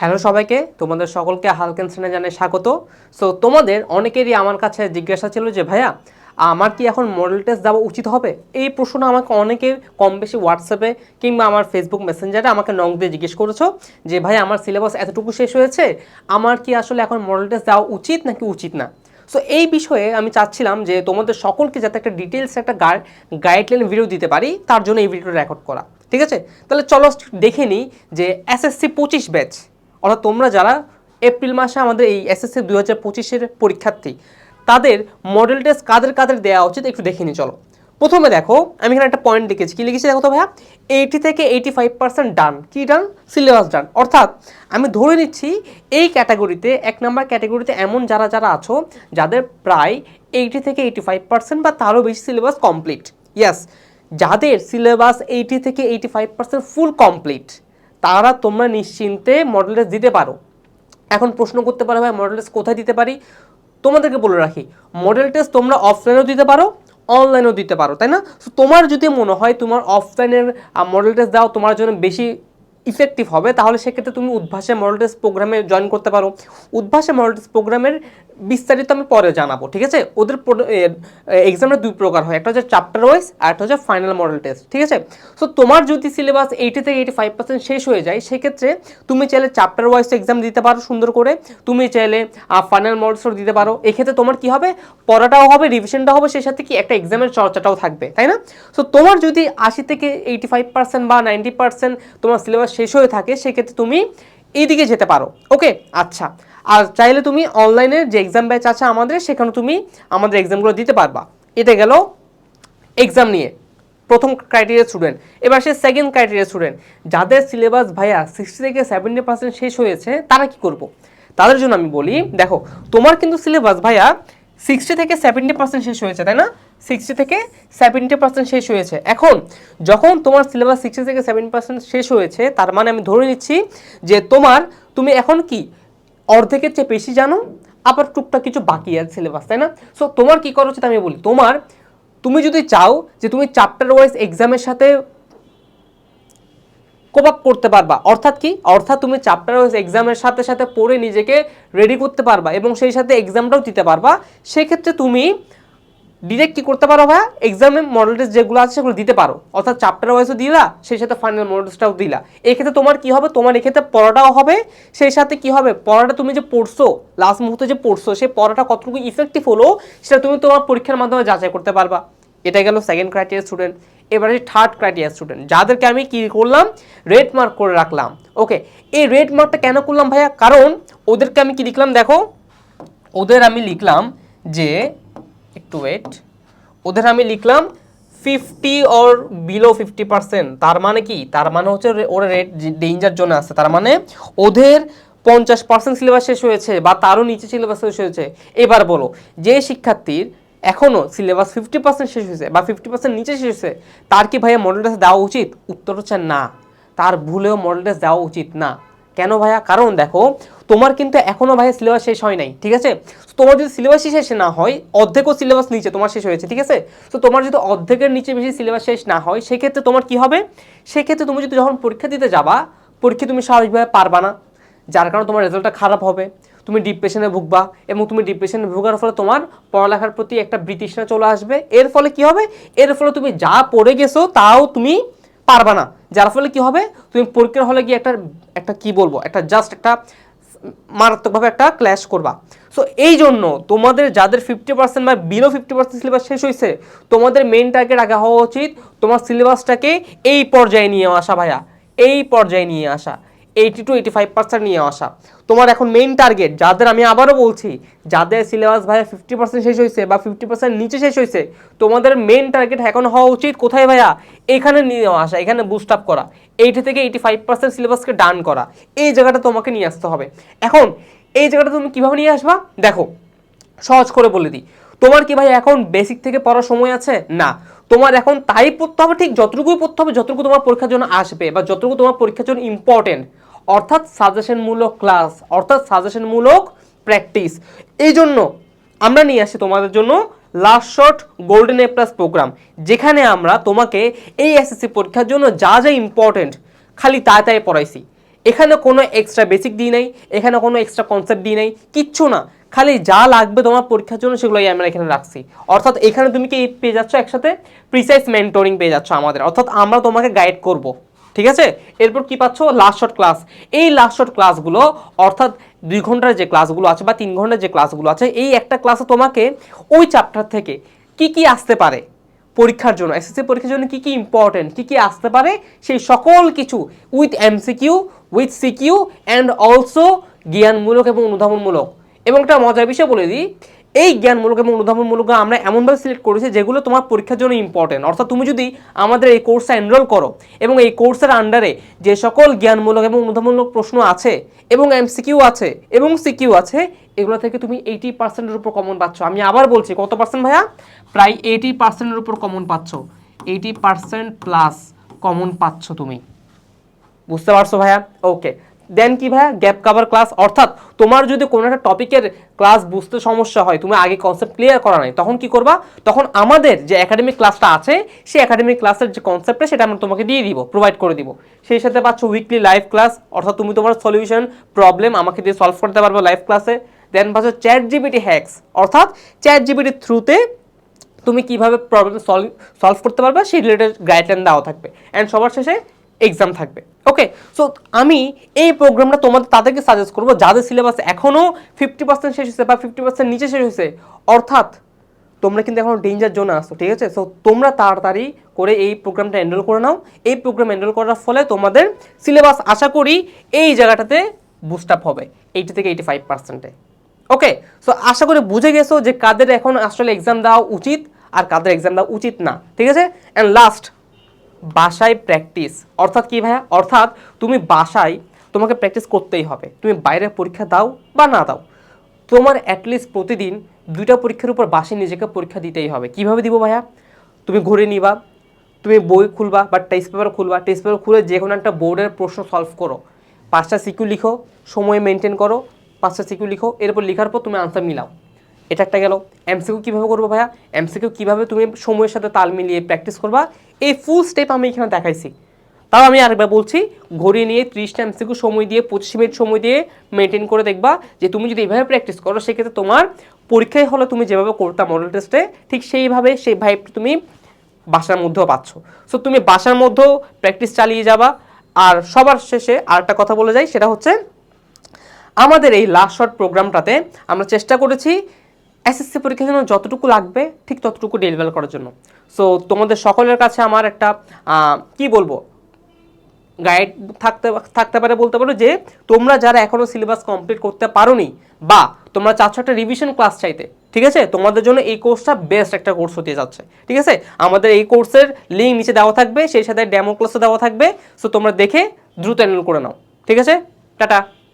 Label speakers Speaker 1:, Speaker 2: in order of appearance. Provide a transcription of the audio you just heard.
Speaker 1: Hello সবাইকে, তোমাদের সকলকে হালকেন শ্রেণি জানাই স্বাগত। সো তোমাদের অনেকেরই আমার কাছে জিজ্ঞাসা ছিল যে, ভাইয়া, আমার কি এখন মডেল টেস্ট দেওয়া উচিত হবে? এই প্রশ্ন আমাকে অনেকে কম বেশি হোয়াটসঅ্যাপে কিংবা আমার ফেসবুক মেসেঞ্জারে আমাকে নং দিয়ে জিজ্ঞেস করেছ যে, ভাই, আমার সিলেবাস এতটুকু শেষ হয়েছে? আমার কি আসলে এখন মডেল টেস্ট দেওয়া উচিত নাকি উচিত না? সো এই বিষয়ে আমি চাচ্ছিলাম যে, তোমাদের সকলকে যাতে একটা ডিটেলস একটা গাইডলাইন ভিডিও দিতে পারি, তার জন্য এই ভিডিওটা রেকর্ড করা। ঠিক আছে? তাহলে চলো দেখে নিই যে এসএসসি পঁচিশ ব্যাচ অর্থাৎ তোমরা যারা এপ্রিল মাসে আমাদের এই এসএসসি দুই হাজার পঁচিশের পরীক্ষার্থী, তাদের মডেল টেস্ট কাদের কাদের দেওয়া উচিত একটু দেখে নিই চলো। প্রথমে দেখো, আমি এখানে একটা পয়েন্ট লিখেছি। কী লিখেছি দেখো তো ভাইয়া? এইটি থেকে এইটি ফাইভ পার্সেন্ট ডান কী ডান সিলেবাস ডান অর্থাৎ আমি ধরে নিচ্ছি, এই ক্যাটাগরিতে এক নম্বর ক্যাটাগরিতে এমন যারা যারা আছো, যাদের প্রায় এইটি থেকে এইটি ফাইভ পার্সেন্ট বা তারও বেশি সিলেবাস কমপ্লিট ইয়াস যাদের সিলেবাস এইটি থেকে eighty five percent full complete তারা তোমরা নিশ্চিন্তে মডেল টেস্ট দিতে পারো। এখন প্রশ্ন করতে পারো, ভাই মডেল টেস্ট কোথায় দিতে পারি? তোমাদেরকে বলে রাখি মডেল টেস্ট তোমরা অফলাইনেও দিতে পারো অনলাইনেও দিতে পারো, তাই না? তোমার যদি মনে হয় তোমার অফলাইনের মডেল টেস্ট দাও, তোমার জন্য বেশি ইফেক্টিভ হবে, তাহলে সেক্ষেত্রে তুমি উদ্ভাসে মডেল টেস্ট প্রোগ্রামে জয়েন করতে পারো। উদ্ভাসে মডেল টেস্ট প্রোগ্রামের বিস্তারিত আমি পরে জানাব, ঠিক আছে? ওদের এক্সামের দুই প্রকার হয়, একটা হচ্ছে চ্যাপ্টার ওয়াইজ আর একটা হচ্ছে ফাইনাল মডেল টেস্ট ঠিক আছে? সো তোমার যদি সিলেবাস এইটি থেকে এইটি ফাইভ পার্সেন্ট শেষ হয়ে যায়, সেক্ষেত্রে তুমি চাইলে চ্যাপ্টার ওয়াইজ এক্সাম দিতে পারো সুন্দর করে। তুমি চাইলে ফাইনাল মডেল দিতে পারো। এক্ষেত্রে তোমার কি হবে? পড়াটাও হবে রিভিশনটাও হবে, সেই সাথে কি একটা এক্সামের চর্চাটাও থাকবে, তাই না? সো তোমার যদি আশি থেকে এইটি ফাইভ পার্সেন্ট বা নাইনটি পার্সেন্ট তোমার সিলেবাস শেষ হয়ে থাকে, সেক্ষেত্রে তুমি এইদিকে যেতে পারো। ওকে আচ্ছা। আর চাইলে তুমি অনলাইনে যে এক্সাম ব্যাচ আছে আমাদের, সেখানে তুমি আমাদের এক্সামগুলো দিতে পারবা। এটা গেল এক্সাম নিয়ে। প্রথম ক্রাইটেরিয়া স্টুডেন্ট এবার সে সেকেন্ড ক্রাইটেরিয়া স্টুডেন্ট যাদের সিলেবাস ভাইয়া সিক্সটি থেকে সেভেন্টি পার্সেন্ট শেষ হয়েছে, তারা কি করব? তাদের জন্য আমি বলি, দেখো, তোমার কিন্তু সিলেবাস ভাইয়া সিক্সটি থেকে সেভেন্টি পার্সেন্ট শেষ হয়েছে, তাই না? সিক্সটি থেকে সেভেন্টি পার্সেন্ট শেষ হয়েছে। এখন যখন তোমার সিলেবাস সিক্সটি থেকে সেভেন্টি পার্সেন্ট শেষ হয়েছে, তার মানে আমি ধরে নিচ্ছি যে তোমার, তুমি এখন কি অর্ধেকের চেয়ে বেশি জানো? আবার টুকটাক কিছু বাকি আছে সিলেবাস তাই না? সো তোমার কি করা উচিত আমি বলি, তোমার, তুমি যদি চাও যে তুমি চ্যাপ্টার ওয়াইজ এক্সামের সাথে কোপ আপ করতে পারবা, অর্থাৎ কি? অর্থাৎ তুমি চ্যাপ্টার ওয়াইজ এক্সামের সাথে সাথে পড়ে নিজেকে রেডি করতে পারবা এবং সেই সাথে এক্সামটাও দিতে পারবা, সেক্ষেত্রে তুমি ডিরেক্ট কি করতে পারো ভাইয়া? এক্সামে মডেল টেস্ট যেগুলো আছে সেগুলো দিতে পারো। অর্থাৎ চ্যাপ্টার ওয়াইজও দিলা, সেই সাথে ফাইনাল মডেল টেস্টটাও দিলা। এক্ষেত্রে তোমার কি হবে? তোমার এক্ষেত্রে পড়াটাও হবে, সেই সাথে কি হবে? পড়াটা তুমি যে পড়ছো লাস্ট মুহূর্তে যে পড়ছো, সেই পড়াটা কতটুকু ইফেক্টিভ হলো, সেটা তুমি তোমার পরীক্ষার মাধ্যমে যাচাই করতে পারবা। এটা গেল সেকেন্ড ক্রাইটেরিয়া স্টুডেন্ট এবারে থার্ড ক্রাইটেরিয়া স্টুডেন্ট যাদেরকে আমি কি করলাম? রেড মার্ক করে রাখলাম। ওকে এই রেড মার্কটা কেন করলাম ভাইয়া? কারণ ওদেরকে আমি কি লিখলাম দেখো? ওদের আমি লিখলাম যে একটু ওয়েট ওদের আমি লিখলাম fifty or below fifty percent তার মানে কি? তার মানে হচ্ছে ওরা রেড ডেঞ্জার জোনে আছে, তার মানে ওদের পঞ্চাশ পার্সেন্ট সিলেবাস শেষ হয়েছে বা তারও নিচে সিলেবাস শেষ হয়েছে। এবার বলো, যে শিক্ষার্থীর এখনও সিলেবাস ফিফটি পার্সেন্ট শেষ হয়েছে বা ফিফটি পার্সেন্ট নিচে শেষ হয়েছে, তার কি ভাইয়া মডেল টেস্ট দেওয়া উচিত? উত্তর হচ্ছে না। তার ভুলেও মডেল টেস্ট দেওয়া উচিত না। কেন ভাইয়া? কারণ দেখো, তোমার কিন্তু এখনও ভাইয়া সিলেবাস শেষ হয় নাই, ঠিক আছে? তোমার যদি সিলেবাসই শেষ না হয়, অর্ধেকও সিলেবাস নিচে তোমার শেষ হয়েছে, ঠিক আছে? তো তোমার যদি অর্ধেকের নিচে বেশি সিলেবাস শেষ না হয়, সেক্ষেত্রে তোমার কি হবে? সেক্ষেত্রে তুমি যদি যখন পরীক্ষা দিতে যাবা, পরীক্ষা তুমি স্বাভাবিকভাবে পারবা না। যার কারণে তোমার রেজাল্টটা খারাপ হবে। তুমি ডিপ্রেশনে ভুগবা এবং তুমি ডিপ্রেশনে ভোগার ফলে তোমার পড়ালেখার প্রতি একটা বৃতৃষ্ণা চলে আসবে। এর ফলে কি হবে? এর ফলে তুমি যা পড়ে গেছো, তাও তুমি পারবা না। যার ফলে কি হবে? তুমি পরীক্ষার হলে গিয়ে একটা একটা কি বলব? একটা জাস্ট একটা মারাত্মকভাবে একটা ক্ল্যাশ করবা। সো এই জন্য তোমাদের যাদের ফিফটি পার্সেন্ট বা বিলো ফিফটি পার্সেন্ট সিলেবাস শেষ হয়েছে তোমাদের মেন টার্গেট আগে হওয়া উচিত। তোমার সিলেবাসটাকে এই পর্যায়ে নিয়ে আসা ভাইয়া। এই পর্যায়ে নিয়ে আসা। Eighty to eighty five percent নিয়ে আসা। তোমার এখন মেইন টার্গেট যাদের আমি আবারও বলছি, যাদের সিলেবাস ভাইয়া ফিফটি পার্সেন্ট শেষ হয়েছে বা ফিফটি পার্সেন্ট নিচে শেষ হয়েছে তোমাদের মেইন টার্গেট এখন হওয়া উচিত কোথায় ভাইয়া? এখানে নিয়ে আসা, এখানে বুস্ট আপ করা। এইটি থেকে এইটি ফাইভ পার্সেন্ট সিলেবাসকে ডান করা। এই জায়গাটা তোমাকে নিয়ে আসতে হবে। এখন, এই জায়গাটা তুমি কীভাবে নিয়ে আসবা? দেখো, সহজ করে বলে দিই। তোমার কি ভাই এখন বেসিক থেকে পড়ার সময় আছে? না। তোমার এখন তাই পড়তে হবে, ঠিক যতটুকুই পড়তে হবে, যতটুকু তোমার পরীক্ষার জন্য আসবে বা যতটুকু তোমার পরীক্ষার জন্য ইম্পর্টেন্ট অর্থাৎ সাজেশনমূলক ক্লাস, অর্থাৎ সাজেশনমূলক প্র্যাকটিস। এই জন্য আমরা নিয়ে আসি তোমাদের জন্য last shot golden A plus program যেখানে আমরা তোমাকে এই এসএসসি পরীক্ষার জন্য যা যা ইম্পর্টেন্ট খালি তাই তাই পড়াইছি। এখানে কোনো এক্সট্রা বেসিক দিই নাই, এখানে কোনো এক্সট্রা কনসেপ্ট দিই নাই, কিচ্ছু না। খালি যা লাগবে তোমার পরীক্ষার জন্য সেগুলোই আমরা এখানে রাখছি। অর্থাৎ এখানে তুমি কি পেয়ে যাচ্ছ একসাথে? প্রিসাইজ মেন্টরিং পেয়ে যাচ্ছ আমাদের। অর্থাৎ আমরা তোমাকে গাইড করব। ঠিক আছে? এরপর কি পাচ্ছ? লাস্ট শর্ট ক্লাস এই লাস্ট শর্ট ক্লাসগুলো অর্থাৎ দুই ঘণ্টার যে ক্লাসগুলো আছে বা তিন ঘণ্টার যে ক্লাসগুলো আছে, এই একটা ক্লাসে তোমাকে ওই চ্যাপ্টার থেকে কি কি আসতে পারে? পরীক্ষার জন্য এসএসসি পরীক্ষার জন্য কি কি ইম্পর্টেন্ট কি কি আসতে পারে? সেই সকল কিছু with MCQ with CQ and also জ্ঞানমূলক এবং অনুধাবনমূলক। এবং একটা মজার বিষয় বলে দিই এই জ্ঞানমূলক এবং অনুধাবনমূলক আমরা এমনভাবে সিলেক্ট করেছি যেগুলো তোমার পরীক্ষার জন্য ইম্পর্টেন্ট অর্থাৎ তুমি যদি আমাদের এই কোর্সে এনরোল করো এবং এই কোর্সের আন্ডারে যে সকল জ্ঞানমূলক এবং অনুধাবনমূলক প্রশ্ন আছে এবং এমসিকিউ আছে এবং সিকিউ আছে, এগুলো থেকে তুমি এইটি পার্সেন্টের উপর কমন পাচ্ছ। আমি আবার বলছি, কত পার্সেন্ট ভাইয়া? প্রায় এইটি পার্সেন্টের উপর কমন পাচ্ছ। এইটি পার্সেন্ট প্লাস কমন পাচ্ছ তুমি। বুঝতে পারছ ভাইয়া? ওকে দেন কি ভাইয়া? গ্যাপ কাভার ক্লাস অর্থাৎ তোমার যদি কোনো একটা টপিকের ক্লাস বুঝতে সমস্যা হয়, তুমি আগে কনসেপ্ট ক্লিয়ার করা নাই, তখন কি করবা? তখন আমাদের যে একাডেমিক ক্লাসটা আছে, সেই একাডেমিক ক্লাসের যে কনসেপ্টটা সেটা আমরা তোমাকে দিয়ে দিব প্রোভাইড করে দিব। সেই সাথে পাচ্ছ উইকলি লাইভ ক্লাস অর্থাৎ তুমি তোমার সলিউশন প্রবলেম আমাকে দিয়ে সলভ করতে পারবে লাইভ ক্লাসে দেন পাচ্ছ চ্যাট জিবিটি হ্যাক্স অর্থাৎ চ্যাট জিবিটির থ্রুতে তুমি কীভাবে প্রবলেম সলভ সলভ করতে পারবে, সেই রিলেটেড গাইডলাইন দেওয়া থাকবে। অ্যান্ড সবার শেষে এক্সাম থাকবে। ওকে সো আমি এই প্রোগ্রামটা তোমাদের, তাদেরকে সাজেস্ট করব, যাদের সিলেবাস এখনও ফিফটি পার্সেন্ট শেষ হয়েছে বা ফিফটি পার্সেন্ট নিচে শেষ হয়েছে, অর্থাৎ তোমরা কিন্তু এখন ডেঞ্জার জোনে আসো ঠিক আছে? সো তোমরা তাড়াতাড়ি করে এই প্রোগ্রামটা এনরোল করে নাও। এই প্রোগ্রাম এনরোল করার ফলে তোমাদের সিলেবাস আশা করি এই জায়গাটাতে বুস্ট আপ হবে এইটি থেকে এইটি ফাইভ পার্সেন্টে ওকে সো আশা করি বুঝে গেছো যে কাদের এখন আসলে এক্সাম দেওয়া উচিত আর কাদের এক্সাম দেওয়া উচিত না, ঠিক আছে? অ্যান্ড লাস্ট বাসায় প্র্যাকটিস অর্থাৎ কি ভাইয়া? অর্থাৎ তুমি বাসায় তোমাকে প্র্যাকটিস করতেই হবে। তুমি বাইরে পরীক্ষা দাও বা না দাও। তোমার অ্যাটলিস্ট প্রতিদিন দুইটা পরীক্ষার উপর বাসে নিজেকে পরীক্ষা দিতেই হবে। কীভাবে দিব ভাইয়া? তুমি ঘুরে নিবা, তুমি বই খুলবা বা টেস্ট পেপার খুলবা। টেস্ট পেপার খুলে যে কোনো একটা বোর্ডের প্রশ্ন সলভ করো। পাঁচটা সিকিউ লিখো, সময় মেনটেন করো, পাঁচটা সিকিউ লিখো, এরপর লেখার পর তুমি আনসার মিলাও। এটা একটা গেল। এমসিকিউ কীভাবে করব ভাইয়া? এমসিকিউ কীভাবে তুমি সময়ের সাথে তাল মিলিয়ে প্র্যাকটিস করবা? এই ফুল স্টেপ আমি এখানে দেখাইছি। তাও আমি আরেকবার বলছি, ঘড়ি নিয়ে ত্রিশটা এমসিকিউ সময় দিয়ে, পঁচিশ মিনিট সময় দিয়ে মেনটেন করে দেখবা যে তুমি যদি এইভাবে প্র্যাকটিস করো, সেক্ষেত্রে তোমার পরীক্ষায় হলে তুমি যেভাবে করতা মডেল টেস্টে ঠিক সেইভাবে সেই ভাইব তুমি বাসার মধ্যেও পাচ্ছ। সো তুমি বাসার মধ্যেও প্র্যাকটিস চালিয়ে যাবা। আর সবার শেষে আরেকটা কথা বলে যাই, সেটা হচ্ছে, আমাদের এই লাস্ট শর্ট প্রোগ্রামটাতে আমরা চেষ্টা করেছি এসএসসি পরীক্ষার জন্য যতটুকু লাগবে, ঠিক ততটুকু ডেলিভার করার জন্য। সো তোমাদের সকলের কাছে আমার একটা কি বলব গাইড থাকতে থাকতে পারে বলতে পারো যে, তোমরা যারা এখনও সিলেবাস কমপ্লিট করতে পারোনি বা তোমরা চাচ্ছ একটা রিভিশন ক্লাস চাইতে, ঠিক আছে? তোমাদের জন্য এই কোর্সটা বেস্ট একটা কোর্স হতে যাচ্ছে, ঠিক আছে? আমাদের এই কোর্সের লিঙ্ক নিচে দেওয়া থাকবে, সেই সাথে ডেমো ক্লাসও দেওয়া থাকবে। সো তোমরা দেখে দ্রুত এনরোল করে নাও, ঠিক আছে? টাটা!